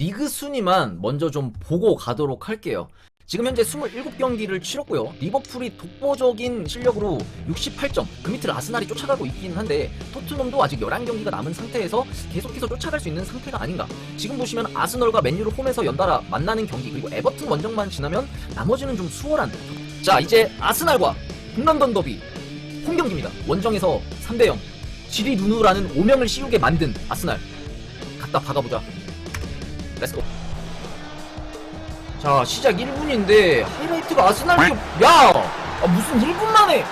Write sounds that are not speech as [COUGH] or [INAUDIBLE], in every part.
리그 순위만 먼저 좀 보고 가도록 할게요. 지금 현재 27경기를 치렀고요. 리버풀이 독보적인 실력으로 68점, 그 밑을 아스날이 쫓아가고 있긴 한데 토트넘도 아직 11경기가 남은 상태에서 계속해서 쫓아갈 수 있는 상태가 아닌가. 지금 보시면 아스널과 맨유를 홈에서 연달아 만나는 경기 그리고 에버튼 원정만 지나면 나머지는 좀 수월한. 자 이제 아스날과 북런던 더비 홈 경기입니다. 원정에서 3대0 지리 누누라는 오명을 씌우게 만든 아스날 갖다 박아보자. 렛츠고. 자 시작 1분인데 하이라이트가 아스날 쪽 야! 아, 무슨 1분 만에!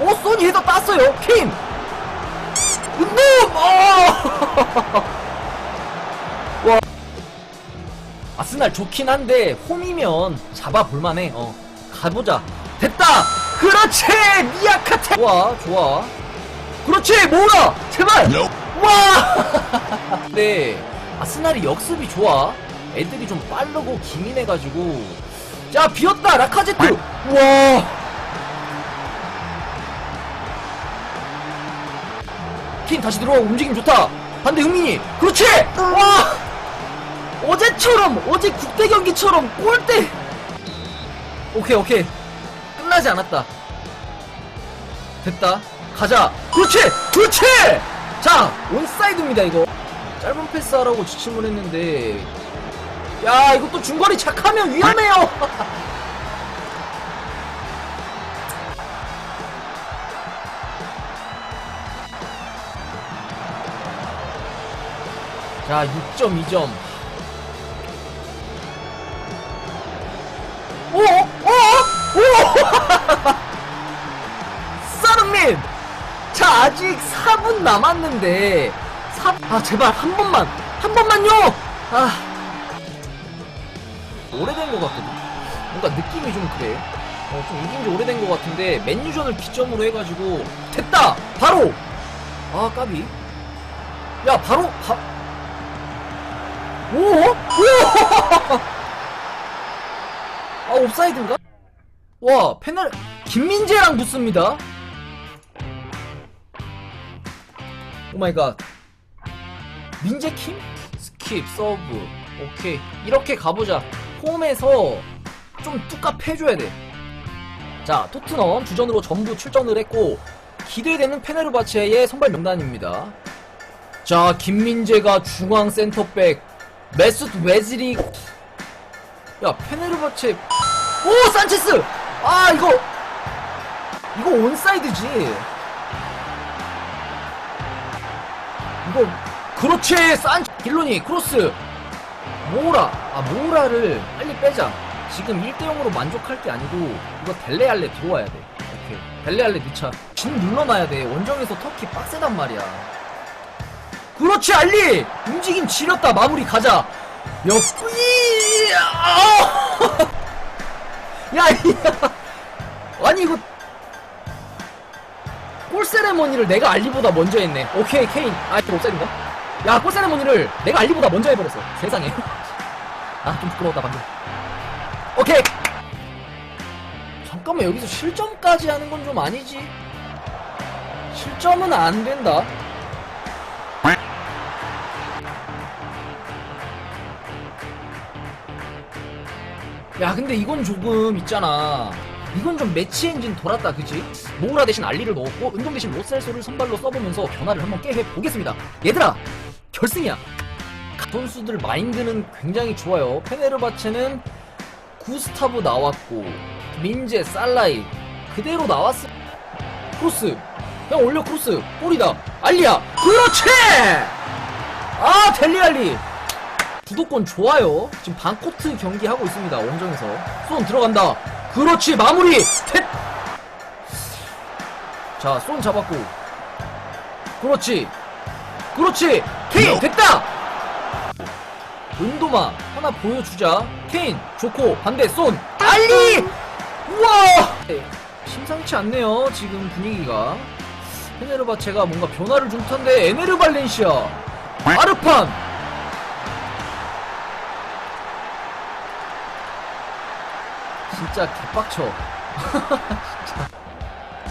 오 소니 헤더 땄어요 케인 은돔! 아! [LAUGHS] 와. 아스날 좋긴 한데 홈이면 잡아볼만해. 어 가보자. 됐다! 그렇지! 미야카테! 좋아 좋아. 그렇지! 모으라 제발 와! [LAUGHS] 네. 아스날이 역습이 좋아. 애들이 좀 빠르고 기민해가지고. 자 비었다. 라카제트. 와! 킨 다시 들어오고 움직임 좋다. 반대 흥민이. 그렇지! 와! 어제처럼 어제 국대 경기처럼 골대. 오케이 오케이. 끝나지 않았다. 됐다. 가자. 그렇지! 그렇지 자 온사이드입니다 이거. 짧은 패스하라고 지침을 했는데. 야 이것도 중거리 착하면 위험해요. [LAUGHS] 자 6.2점 4분 남았는데 4... 아 제발 한 번만 한 번만요! 아 오래된 것 같거든 뭔가 느낌이 좀 그래 어, 좀 이긴 지 오래된 것 같은데 맨유전을 기점으로 해가지고 됐다! 바로! 아 까비 야 바로 바... 오? 오! [LAUGHS] 아 옵사이드인가? 와 페널 김민재랑 붙습니다 마이 갓. 민재킴? 스킵 서브. 오케이. 이렇게 가보자. 홈에서 좀 뚝갑 해줘야 돼 자 토트넘 주전으로 전부 출전을 했고 기대되는 페네르바체의 선발 명단입니다. 자 김민재가 중앙 센터백 메스트 웨즈리. 야 페네르바체. 오 산체스! 아 이거 이거 온사이드지 이거 그렇지. 산 길로니 크로스. 모우라. 아 모우라를 빨리 빼자. 지금 1대0으로 만족할 게 아니고 이거 델레알레 들어와야 돼. 오케이. 델레알레 넣자 진 눌러놔야 돼. 원정에서 터키 빡세단 말이야. 그렇지 알리! 움직임 지렸다. 마무리 가자. 역구이! 아! [LAUGHS] 야, 야 [LAUGHS] 아니 이거 골 세레머니를 내가 알리보다 먼저 했네. 오케이 케인. 아 이거 옵사이드인가? 야 골 세레머니를 내가 알리보다 먼저 해버렸어. 세상에. [LAUGHS] 아 좀 부끄러웠다 방금. 오케이! 잠깐만 여기서 실점까지 하는 건 좀 아니지? 실점은 안 된다. 야 근데 이건 조금 있잖아 이건 좀 매치 엔진 돌았다 그치? 모우라 대신 알리를 넣었고 은동 대신 로셀소를 선발로 써보면서 변화를 한번 깨해 보겠습니다. 얘들아 결승이야. 선수들 마인드는 굉장히 좋아요. 페네르바체는 구스타브 나왔고 민재 살라이 그대로 나왔어. 크로스. 그냥 올려 크로스. 골이다. 알리야. 그렇지! 아 델리알리. 주도권 좋아요. 지금 반코트 경기 하고 있습니다. 원정에서. 손 들어간다. 그렇지 마무리. 텟. 자, 손 잡았고. 그렇지. 그렇지. 케인 됐다. 은도마 하나 보여주자. 케인 좋고 반대 손 알리. 우와. 심상치 않네요. 지금 분위기가. 페네르바체가 뭔가 변화를 준 듯한데 에메르 발렌시아 아르판 진짜 개빡쳐. [LAUGHS]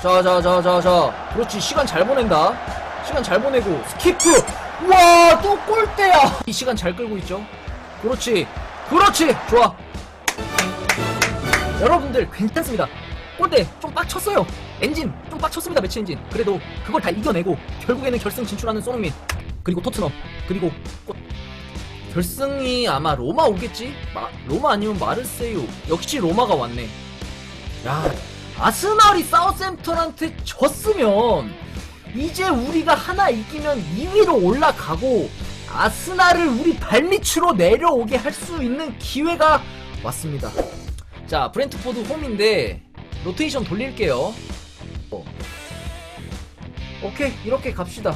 자, 자, 자, 자, 자. 그렇지. 시간 잘 보낸다. 시간 잘 보내고. 스키프! 와, 또 골대야. 이 시간 잘 끌고 있죠. 그렇지. 그렇지. 좋아. 여러분들 괜찮습니다. 골대 좀 빡쳤어요. 엔진 좀 빡쳤습니다. 매치 엔진. 그래도 그걸 다 이겨내고 결국에는 결승 진출하는 손흥민. 그리고 토트넘. 그리고 골. 결승이 아마 로마 오겠지? 마, 로마 아니면 마르세유. 역시 로마가 왔네. 야, 아스날이 사우샘턴한테 졌으면 이제 우리가 하나 이기면 2위로 올라가고 아스날을 우리 발밑으로 내려오게 할 수 있는 기회가 왔습니다. 자, 브렌트포드 홈인데 로테이션 돌릴게요. 어. 오케이, 이렇게 갑시다.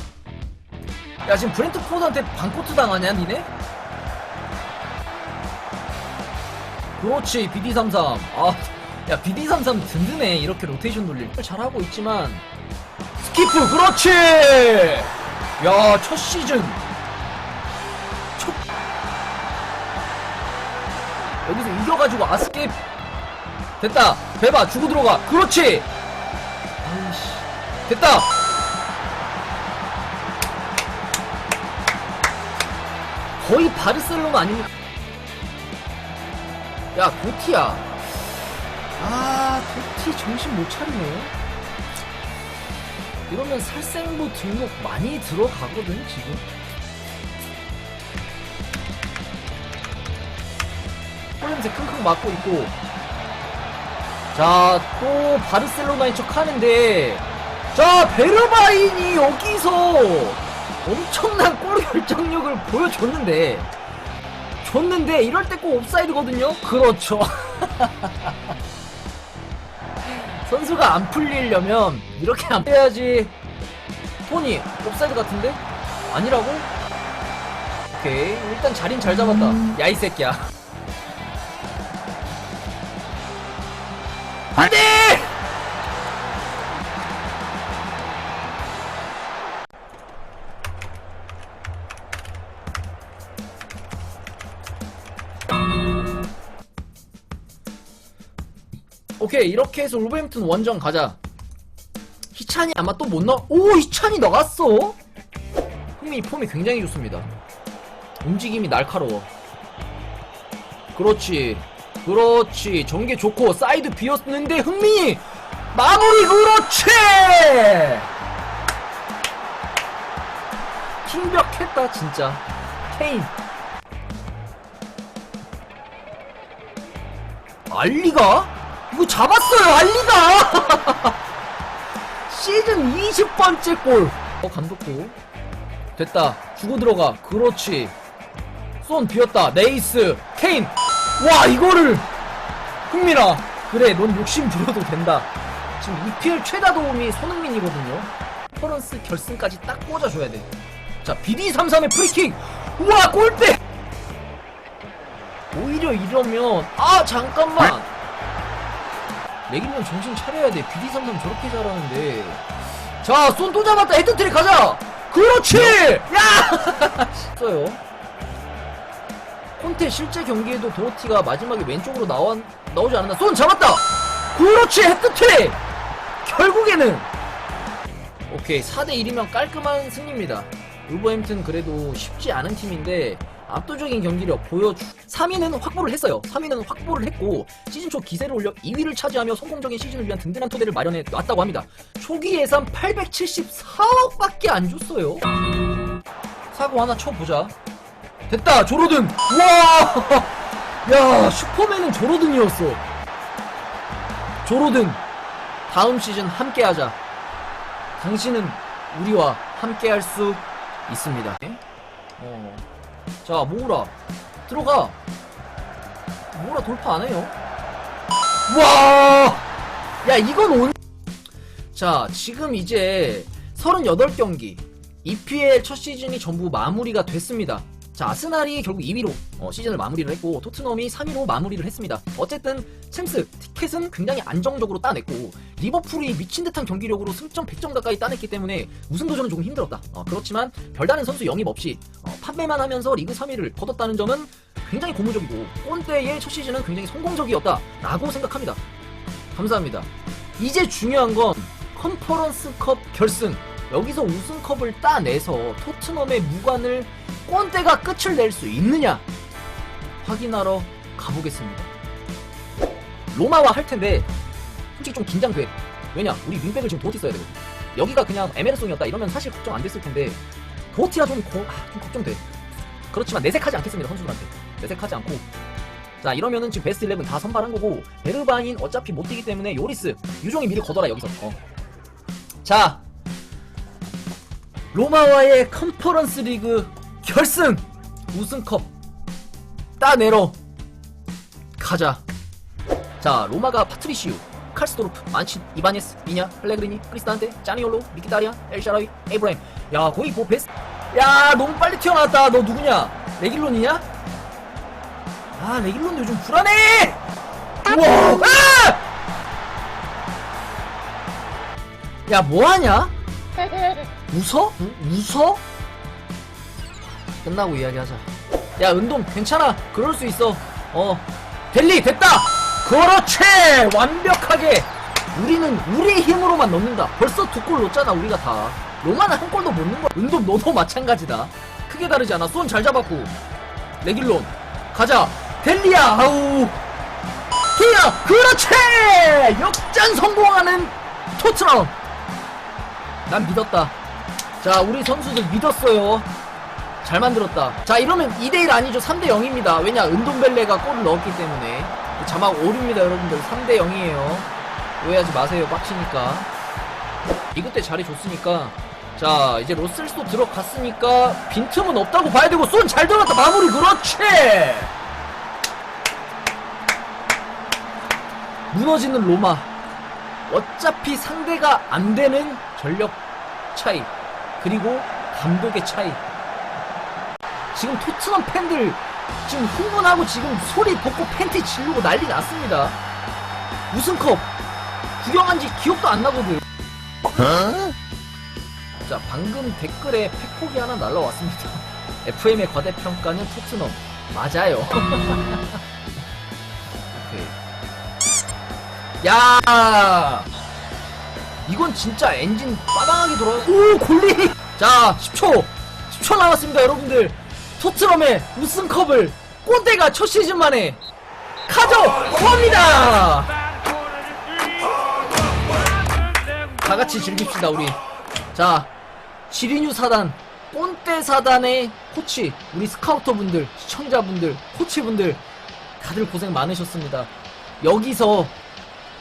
야, 지금 브렌트포드한테 반코트 당하냐, 니네? 그렇지, BD33. 아, 야, BD33 든든해. 이렇게 로테이션 돌릴. 때. 잘하고 있지만 스키프, 그렇지! 야, 첫 시즌. 첫. 여기서 이겨가지고 아스케 됐다. 대박, 주고 들어가. 그렇지! 아이씨. 됐다! 거의 바르셀로나 아닙니까? 야, 도티야. 아, 도티 정신 못 차리네. 이러면 살생부 등록 많이 들어가거든, 지금. 꼴냄새 킁킁 맞고 있고. 자, 또 바르셀로나인 척 하는데. 자, 베르바인이 여기서 엄청난 골 [LAUGHS] 결정력을 보여줬는데. 줬는데 이럴 때 꼭 옵사이드거든요? 그렇죠. [LAUGHS] 선수가 안 풀리려면 이렇게 안 해야지. 토니, 옵사이드 같은데? 아니라고? 오케이. 일단 자린 잘 잡았다. 야, 이 새끼야. 안 돼! 오케이 이렇게 해서 울버햄튼 원정 가자. 희찬이 아마 또못 넣어 오 희찬이 나갔어? 흥민이 폼이 굉장히 좋습니다. 움직임이 날카로워. 그렇지 그렇지. 전개 좋고 사이드 비었는데 흥민이 마무리 그렇지! 킹벽했다 진짜. 케인. 알리가? 이거 잡았어요 알리가! [LAUGHS] 시즌 20번째 골! 어, 감독도. 됐다. 주고 들어가. 그렇지. 손 비었다. 네이스. 케인. 와 이거를! 흥민아. 그래 넌 욕심 부려도 된다. 지금 EPL 최다 도움이 손흥민이거든요. 퍼런스 결승까지 딱 꽂아줘야 돼자 BD33의 프리킥! 우와 골대! 오히려 이러면 아 잠깐만 맥이면 정신 차려야 돼. BD33 저렇게 잘하는데. 자 손 또 잡았다. 헤드트릭 가자! 그렇지! 야! [LAUGHS] 써요. 콘테 실제 경기에도 도로티가 마지막에 왼쪽으로 나와, 나오지 않았나. 손 잡았다! 그렇지! 헤드트릭! 결국에는 오케이 4대1이면 깔끔한 승리입니다. 울버햄튼 그래도 쉽지 않은 팀인데 압도적인 경기력 보여주 3위는 확보를 했어요. 3위는 확보를 했고 시즌 초 기세를 올려 2위를 차지하며 성공적인 시즌을 위한 든든한 토대를 마련해 놨다고 합니다. 초기 예산 874억밖에 안 줬어요. 사고 하나 쳐보자. 됐다 조로든 와야 [LAUGHS] 슈퍼맨은 조로든이었어. 조로든 다음 시즌 함께하자. 당신은 우리와 함께할 수 있습니다. 어. 자 모우라. 들어가. 모우라 돌파 안 해요. 와야 이건 온... 자 지금 이제 38경기. EPL 첫 시즌이 전부 마무리가 됐습니다 자 아스날이 결국 2위로 어, 시즌을 마무리를 했고 토트넘이 3위로 마무리를 했습니다. 어쨌든 챔스 티켓은 굉장히 안정적으로 따냈고 리버풀이 미친 듯한 경기력으로 승점 100점 가까이 따냈기 때문에 우승 도전은 조금 힘들었다. 어, 그렇지만 별다른 선수 영입 없이 어, 판매만 하면서 리그 3위를 거뒀다는 점은 굉장히 고무적이고 꼰대의 첫 시즌은 굉장히 성공적이었다 라고 생각합니다. 감사합니다. 이제 중요한 건 컨퍼런스컵 결승 여기서 우승컵을 따내서 토트넘의 무관을 꼰대가 끝을 낼 수 있느냐 확인하러 가보겠습니다. 로마와 할 텐데 솔직히 좀 긴장돼. 왜냐 우리 윙백을 지금 도티 써야 되거든. 여기가 그냥 에메르송이었다 이러면 사실 걱정 안 됐을 텐데 도티가 좀, 고, 아, 좀 걱정돼. 그렇지만 내색하지 않겠습니다 선수들한테. 내색하지 않고 자 이러면은 지금 베스트 11 다 선발한 거고 베르바인 어차피 못 뛰기 때문에 요리스 유종이 미리 걷어라 여기서 어. 자 로마와의 컨퍼런스 리그 결승! 우승컵! 따내러! 가자. 자 로마가 파트리시우 칼스도르프 만친 이바네스 미냐 플레그리니 크리스탄테 짜니올로 미키타리안 엘샤라위 에이브라임. 야 거의 뭐 베스트 야 너무 빨리 튀어나왔다. 너 누구냐? 레길론이냐? 아 레길론도 요즘 불안해! 우와! 아! 야 뭐하냐 웃어? 우- 웃어? 끝나고 이야기하자. 야, 은돔, 괜찮아. 그럴 수 있어. 어. 델리, 됐다! 그렇지! 완벽하게! 우리는 우리의 힘으로만 넣는다. 벌써 두 골 넣었잖아, 우리가 다. 로마는 한 골도 못 넣은 거야. 은돔, 너도 마찬가지다. 크게 다르지 않아. 손 잘 잡았고. 레길론. 가자. 델리야, 아우. 히야, 그렇지! 역전 성공하는 토트넘! 난 믿었다. 자, 우리 선수들 믿었어요. 잘 만들었다. 자, 이러면 2대1 아니죠. 3대 0입니다. 왜냐, 은돔벨레가 골을 넣었기 때문에. 자막 오류입니다, 여러분들. 3대 0이에요. 오해하지 마세요. 빡치니까. 이것 때 자리 줬으니까. 자, 이제 로셀스도 들어갔으니까 빈틈은 없다고 봐야 되고, 손잘 들어갔다. 마무리, 그렇지! 무너지는 로마. 어차피 상대가 안 되는 전력 차이 그리고 감독의 차이. 지금 토트넘 팬들 지금 흥분하고 지금 소리 벗고 팬티 지르고 난리 났습니다. 우승컵? 구경한 지 기억도 안 나거든. 자 방금 댓글에 팩폭이 하나 날라왔습니다. [LAUGHS] FM의 과대평가는 토트넘. 맞아요. [LAUGHS] 오케이. 야 이건 진짜 엔진 빠방하게 돌아요. 오, 골리! 자, 10초! 10초 남았습니다, 여러분들. 토트넘의 우승컵을 꼰대가 첫 시즌 만에 가져옵니다! 다 같이 즐깁시다, 우리. 자, 지리뉴 사단, 꼰대 사단의 코치, 우리 스카우터 분들, 시청자분들, 코치분들, 다들 고생 많으셨습니다. 여기서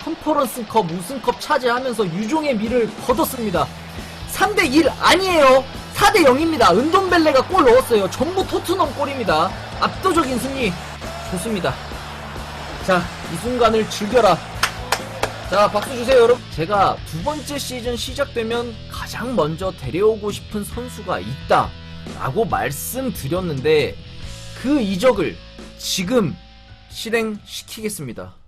컨퍼런스컵 우승컵 차지하면서 유종의 미를 거뒀습니다. 3대1 아니에요. 4대 0입니다. 은돔벨레가 골 넣었어요. 전부 토트넘 골입니다. 압도적인 승리 좋습니다. 자, 이 순간을 즐겨라. 자, 박수 주세요, 여러분. 제가 두 번째 시즌 시작되면 가장 먼저 데려오고 싶은 선수가 있다. 라고 말씀드렸는데, 그 이적을 지금 실행시키겠습니다.